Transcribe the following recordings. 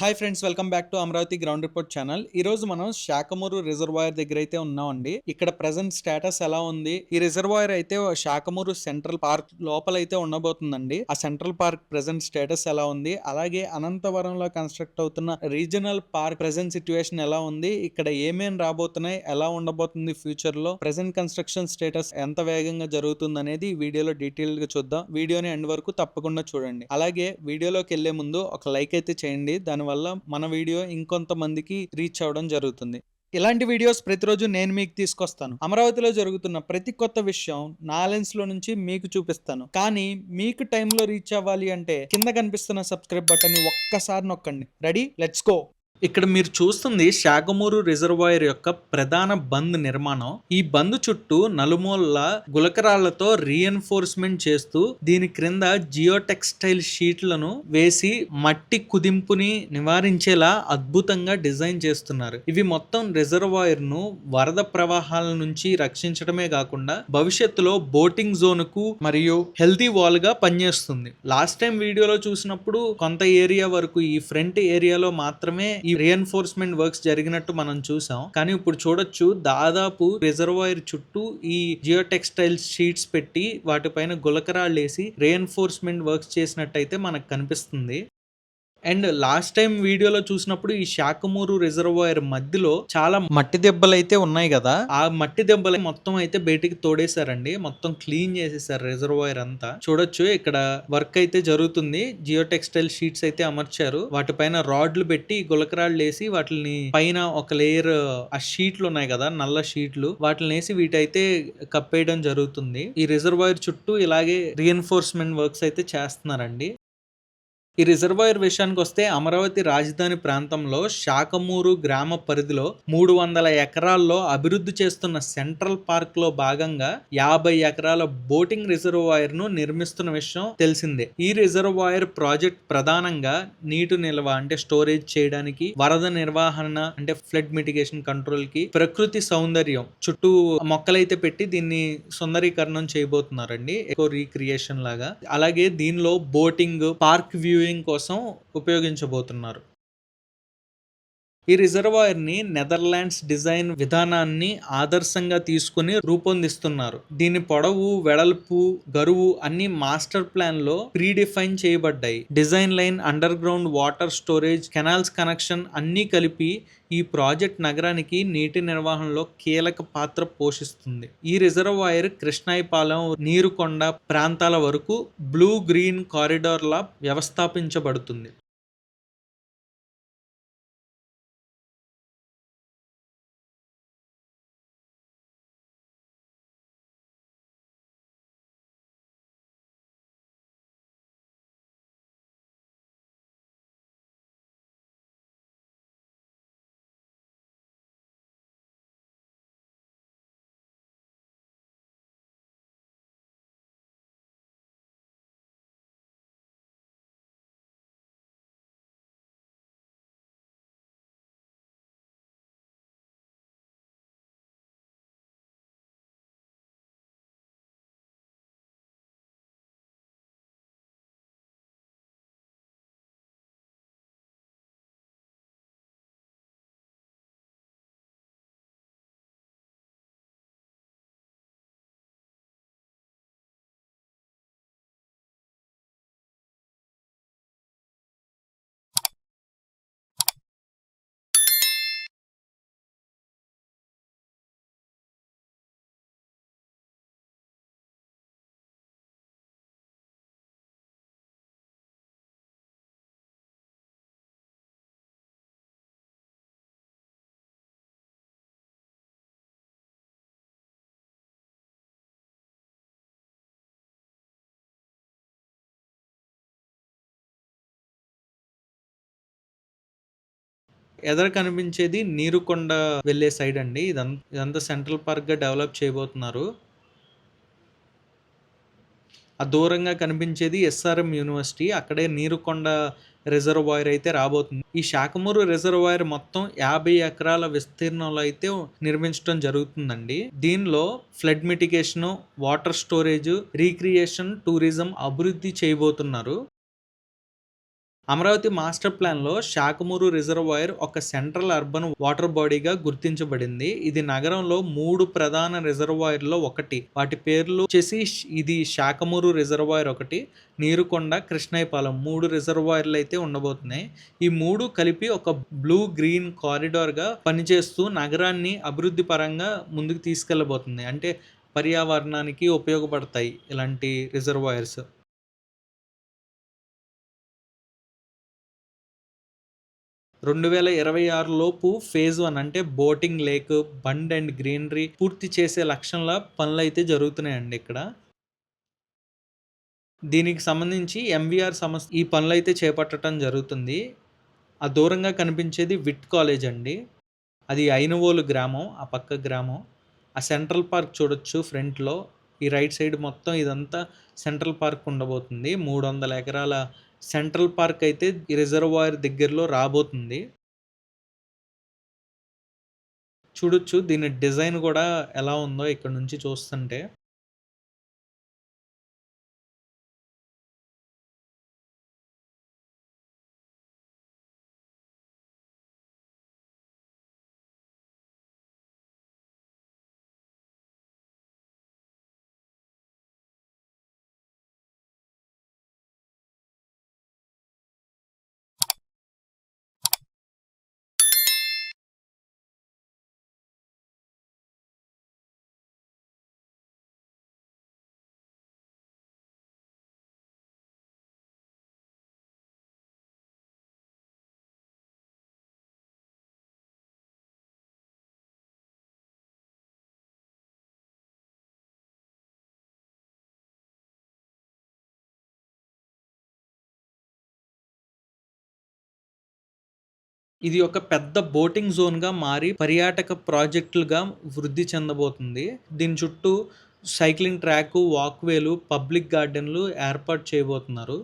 Hi friends welcome back to Amaravati ground report channel ఈ రోజు మనం శాఖమూరు రిజర్వాయర్ దగ్గర అయితే ఉన్నామండి. ఇక్కడ ప్రెసెంట్ స్టేటస్ ఎలా ఉంది? ఈ రిజర్వాయర్ అయితే శాఖమూరు సెంట్రల్ పార్క్ లోపల అయితే ఉండబోతుందండి. ఆ సెంట్రల్ పార్క్ ప్రజెంట్ స్టేటస్ ఎలా ఉంది? అలాగే అనంతవరంలో కన్స్ట్రక్ట్ అవుతున్న రీజనల్ పార్క్ ప్రెసెంట్ సిచ్యువేషన్ ఎలా ఉంది? ఇక్కడ ఏమేం రాబోతున్నాయి? ఎలా ఉండబోతుంది ఫ్యూచర్లో? ప్రెసెంట్ కన్స్ట్రక్షన్ స్టేటస్ ఎంత వేగంగా జరుగుతుంది అనేది వీడియోలో డీటెయిల్గా చూద్దాం. వీడియోని ఎండ్ వరకు తప్పకుండా చూడండి. అలాగే వీడియోలోకి వెళ్ళే ముందు ఒక లైక్ అయితే చేయండి. వల్ల మన వీడియో ఇంకొంతమందికి రీచ్ అవ్వడం జరుగుతుంది. ఇలాంటి వీడియోస్ ప్రతిరోజు నేను మీకు తీసుకొస్తాను. అమరావతిలో జరుగుతున్న ప్రతి కొత్త విషయం నా లెన్స్లో నుంచి మీకు చూపిస్తాను. కానీ మీకు టైంలో రీచ్ అవ్వాలి అంటే కింద కనిపిస్తున్న సబ్స్క్రైబ్ బటన్ ఒక్కసారి నొక్కండి. రెడీ లెట్స్ గో ఇక్కడ మీరు చూస్తుంది శాగమూరు రిజర్వాయర్ యొక్క ప్రధాన బంద్ నిర్మాణం. ఈ బంద్ చుట్టూ నలుమూలల గులకరాళ్ళతో రీఎన్ఫోర్స్మెంట్ చేస్తూ దీని క్రింద జియో టెక్స్టైల్ షీట్లను వేసి మట్టి కుదింపుని నివారించేలా అద్భుతంగా డిజైన్ చేస్తున్నారు. ఇవి మొత్తం రిజర్వాయర్ను వరద ప్రవాహాల నుంచి రక్షించడమే కాకుండా భవిష్యత్తులో బోటింగ్ జోన్కు మరియు హెల్తీ వాల్గా పనిచేస్తుంది. లాస్ట్ టైం వీడియోలో చూసినప్పుడు కొంత ఏరియా వరకు ఈ ఫ్రంట్ ఏరియాలో మాత్రమే ఈ రీఎన్ఫోర్స్మెంట్ వర్క్స్ జరిగినట్టు మనం చూసాం. కానీ ఇప్పుడు చూడొచ్చు దాదాపు రిజర్వాయర్ చుట్టూ ఈ జియో టెక్స్టైల్ షీట్స్ పెట్టి వాటిపైన గులకరాళ్ళు వేసి రియన్ఫోర్స్మెంట్ వర్క్స్ చేసినట్టయితే మనకు కనిపిస్తుంది. అండ్ లాస్ట్ టైం వీడియోలో చూసినప్పుడు ఈ శాఖమూరు రిజర్వాయర్ మధ్యలో చాలా మట్టి దెబ్బలు అయితే ఉన్నాయి కదా ఆ మట్టి దెబ్బలు మొత్తం అయితే బయటికి తోడేశారండి. మొత్తం క్లీన్ చేసేసారు రిజర్వాయర్ అంతా. చూడొచ్చు ఇక్కడ వర్క్ అయితే జరుగుతుంది. జియో టెక్స్టైల్ షీట్స్ అయితే అమర్చారు. వాటిపైన రాడ్లు పెట్టి గులకరాళ్ళు వేసి వాటిని పైన ఒక లేయర్ ఆ షీట్లు ఉన్నాయి కదా నల్ల షీట్లు. వాటిని వేసి వీటైతే కప్పేయడం జరుగుతుంది. ఈ రిజర్వాయర్ చుట్టూ ఇలాగే రీఎన్ఫోర్స్మెంట్ వర్క్స్ అయితే చేస్తున్నారండి. ఈ రిజర్వాయర్ విషయానికి వస్తే అమరావతి రాజధాని ప్రాంతంలో శాఖమూరు గ్రామ పరిధిలో మూడు వందల ఎకరాల్లో అభివృద్ధి చేస్తున్న సెంట్రల్ పార్క్లో భాగంగా యాభై ఎకరాల బోటింగ్ రిజర్వాయర్ను నిర్మిస్తున్న విషయం తెలిసిందే. ఈ రిజర్వాయర్ ప్రాజెక్ట్ ప్రధానంగా నీటి నిల్వ అంటే స్టోరేజ్ చేయడానికి వరద నిర్వహణ అంటే ఫ్లడ్ మిటిగేషన్ కంట్రోల్కి ప్రకృతి సౌందర్యం చుట్టూ మొక్కలైతే పెట్టి దీన్ని సుందరీకరణం చేయబోతున్నారండి. ఎకో రీక్రియేషన్ లాగా. అలాగే దీనిలో బోటింగ్ పార్క్ వ్యూయింగ్ కోసం ఉపయోగించబోతున్నారు. ఈ రిజర్వాయర్ని నెదర్లాండ్స్ డిజైన్ విధానాన్ని ఆదర్శంగా తీసుకుని రూపొందిస్తున్నారు. దీని పొడవు వెడల్పు గరువు అన్ని మాస్టర్ ప్లాన్లో చేయబడ్డాయి. Design line underground water storage canals connection అన్నీ కలిపి ఈ ప్రాజెక్ట్ నగరానికి నీటి నిర్వహణలో కీలక పాత్ర పోషిస్తుంది. ఈ రిజర్వాయర్ కృష్ణాయిపాలెం నీరుకొండ ప్రాంతాల వరకు బ్లూ గ్రీన్ కారిడార్లా వ్యవస్థాపించబడుతుంది. ఎదర కనిపించేది నీరుకొండ వెళ్ళే సైడ్ అండి. ఇదంతా ఇదంతా సెంట్రల్ పార్క్గా డెవలప్ చేయబోతున్నారు. ఆ దూరంగా కనిపించేది ఎస్ఆర్ఎం యూనివర్సిటీ అక్కడే నీరుకొండ రిజర్వాయర్ అయితే రాబోతుంది. ఈ శాఖమూరు రిజర్వాయర్ మొత్తం యాభై ఎకరాల విస్తీర్ణంలో అయితే నిర్మించడం జరుగుతుందండి. దీనిలో flood mitigation water storage recreation tourism అభివృద్ధి చేయబోతున్నారు. అమరావతి మాస్టర్ ప్లాన్‌లో శాఖమూరు రిజర్వాయర్ ఒక సెంట్రల్ అర్బన్ వాటర్ బాడీగా గుర్తించబడింది. ఇది నగరంలో మూడు ప్రధాన రిజర్వాయర్‌లో ఒకటి. వాటి పేర్లు వచ్చేసి ఇది శాఖమూరు రిజర్వాయర్ ఒకటి, నీరుకొండ, కృష్ణాయపాలెం మూడు రిజర్వాయర్లు అయితే ఉండబోతున్నాయి. ఈ మూడు కలిపి ఒక బ్లూ గ్రీన్ కారిడార్‌గా పనిచేస్తూ నగరాన్ని అభివృద్ధి పరంగా ముందుకు తీసుకెళ్ళబోతుంది. అంటే పర్యావరణానికి ఉపయోగపడతాయి ఇలాంటి రిజర్వాయర్స్. రెండు వేల ఇరవై ఆరు లోపు ఫేజ్ వన్ అంటే boating lake bund and greenery పూర్తి చేసే లక్ష్యంలో పనులైతే జరుగుతున్నాయండి ఇక్కడ. దీనికి సంబంధించి ఎంవీఆర్ సంస్థ ఈ పనులైతే చేపట్టడం జరుగుతుంది. ఆ దూరంగా కనిపించేది విట్ కాలేజ్ అండి. అది ఐనవోలు గ్రామం ఆ పక్క గ్రామం. ఆ సెంట్రల్ పార్క్ చూడొచ్చు ఫ్రంట్లో. ఈ రైట్ సైడ్ మొత్తం ఇదంతా సెంట్రల్ పార్క్ ఉండబోతుంది. మూడు వందల ఎకరాల సెంట్రల్ పార్క్ అయితే రిజర్వాయర్ దగ్గరలో రాబోతుంది. చూడొచ్చు దీని డిజైన్ కూడా ఎలా ఉందో ఇక్కడ నుంచి చూస్తుంటే. ఇది ఒక పెద్ద బోటింగ్ జోన్‌గా మారి పర్యాటక ప్రాజెక్టులుగా వృద్ధి చెందబోతుంది. దీని చుట్టూ సైక్లింగ్ ట్రాకు, వాక్‌వేలు, పబ్లిక్ గార్డెన్‌లు ఏర్పాటు చేయబోతున్నారు.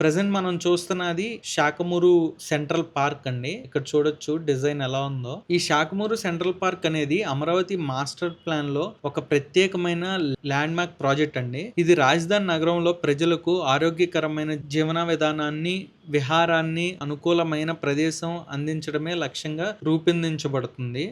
ప్రజెంట్ మనం చూస్తున్నది శాకమూరు సెంట్రల్ పార్క్ అండి. ఇక్కడ చూడొచ్చు డిజైన్ ఎలా ఉందో. ఈ శాఖమూరు సెంట్రల్ పార్క్ అనేది అమరావతి మాస్టర్ ప్లాన్లో ఒక ప్రత్యేకమైన ల్యాండ్ మార్క్ ప్రాజెక్ట్ అండి. ఇది రాజధాని నగరంలో ప్రజలకు ఆరోగ్యకరమైన జీవన విధానాన్ని విహారాన్ని అనుకూలమైన ప్రదేశం అందించడమే లక్ష్యంగా రూపొందించబడుతుంది.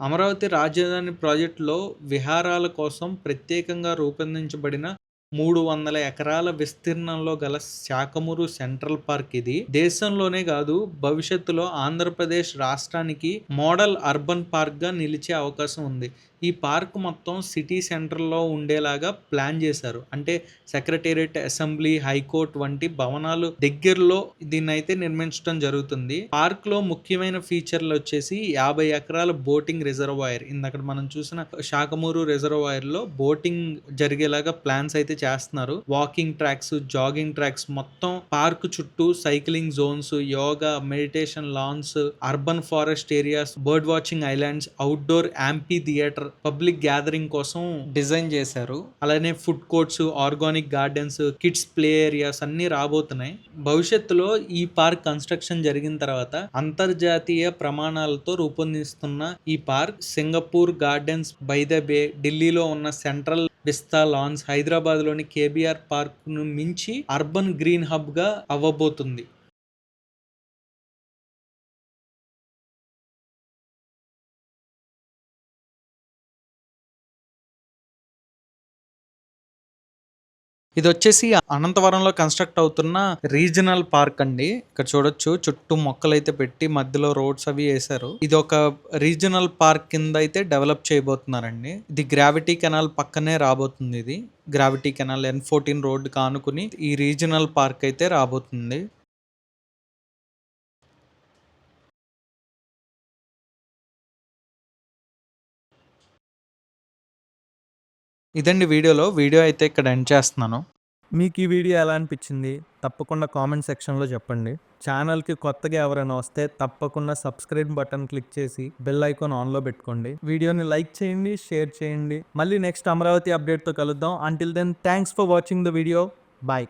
అమరావతి రాజధాని ప్రాజెక్టులో విహారాల కోసం ప్రత్యేకంగా రూపొందించబడిన మూడు వందల ఎకరాల విస్తీర్ణంలో గల శాఖమూరు సెంట్రల్ పార్క్ ఇది. దేశంలోనే కాదు భవిష్యత్తులో ఆంధ్రప్రదేశ్ రాష్ట్రానికి మోడల్ అర్బన్ పార్క్గా నిలిచే అవకాశం ఉంది. ఈ పార్క్ మొత్తం సిటీ సెంటర్లో ఉండేలాగా ప్లాన్ చేశారు. అంటే సెక్రటేరియట్ అసెంబ్లీ హైకోర్టు వంటి భవనాలు దగ్గరలో దీన్ని అయితే నిర్మించడం జరుగుతుంది. పార్క్లో ముఖ్యమైన ఫీచర్లు వచ్చేసి యాభై ఎకరాల బోటింగ్ రిజర్వాయర్. ఇందక్కడ మనం చూసిన శాఖమూరు రిజర్వాయర్లో బోటింగ్ జరిగేలాగా ప్లాన్స్ అయితే చేస్తున్నారు. వాకింగ్ ట్రాక్స్ జాగింగ్ ట్రాక్స్ మొత్తం పార్క్ చుట్టూ cycling zones yoga meditation lawns urban forest areas bird watching islands outdoor amphitheatre public gathering కోసం డిజైన్ చేశారు. అలానే food courts organic gardens kids play areas అన్ని రాబోతున్నాయి. భవిష్యత్తులో ఈ పార్క్ కన్స్ట్రక్షన్ జరిగిన తర్వాత అంతర్జాతీయ ప్రమాణాలతో రూపొందిస్తున్న ఈ పార్క్ సింగపూర్ గార్డెన్స్ బై ఢిల్లీలో ఉన్న సెంట్రల్ విస్తా లాన్స్ హైదరాబాద్లోని కేబిఆర్ పార్క్ను మించి అర్బన్ గ్రీన్ హబ్గా అవ్వబోతుంది. ఇది వచ్చేసి అనంతవరంలో కన్స్ట్రక్ట్ అవుతున్న రీజనల్ పార్క్ అండి. ఇక్కడ చూడొచ్చు చుట్టూ మొక్కలు అయితే పెట్టి మధ్యలో రోడ్స్ అవి వేశారు. ఇది ఒక రీజనల్ పార్క్ కింద అయితే డెవలప్ చేయబోతున్నారండి. ఇది గ్రావిటీ కెనాల్ పక్కనే రాబోతుంది ఇది. Gravity canal N fourteen road కానుకుని ఈ రీజనల్ పార్క్ అయితే రాబోతుంది. ఇదండి వీడియోలో. వీడియో అయితే ఇక్కడ ఎండ్ చేస్తున్నాను. మీకు ఈ వీడియో ఎలా అనిపించింది? తప్పకుండా కామెంట్ సెక్షన్లో చెప్పండి. ఛానల్కి కొత్తగా ఎవరైనా వస్తే తప్పకుండా సబ్స్క్రైబ్ బటన్ క్లిక్ చేసి బెల్ ఐకాన్ ఆన్లో పెట్టుకోండి. వీడియోని లైక్ చేయండి షేర్ చేయండి. మళ్ళీ నెక్స్ట్ అమరావతి అప్డేట్తో కలుద్దాం. Until then thanks for watching the video bye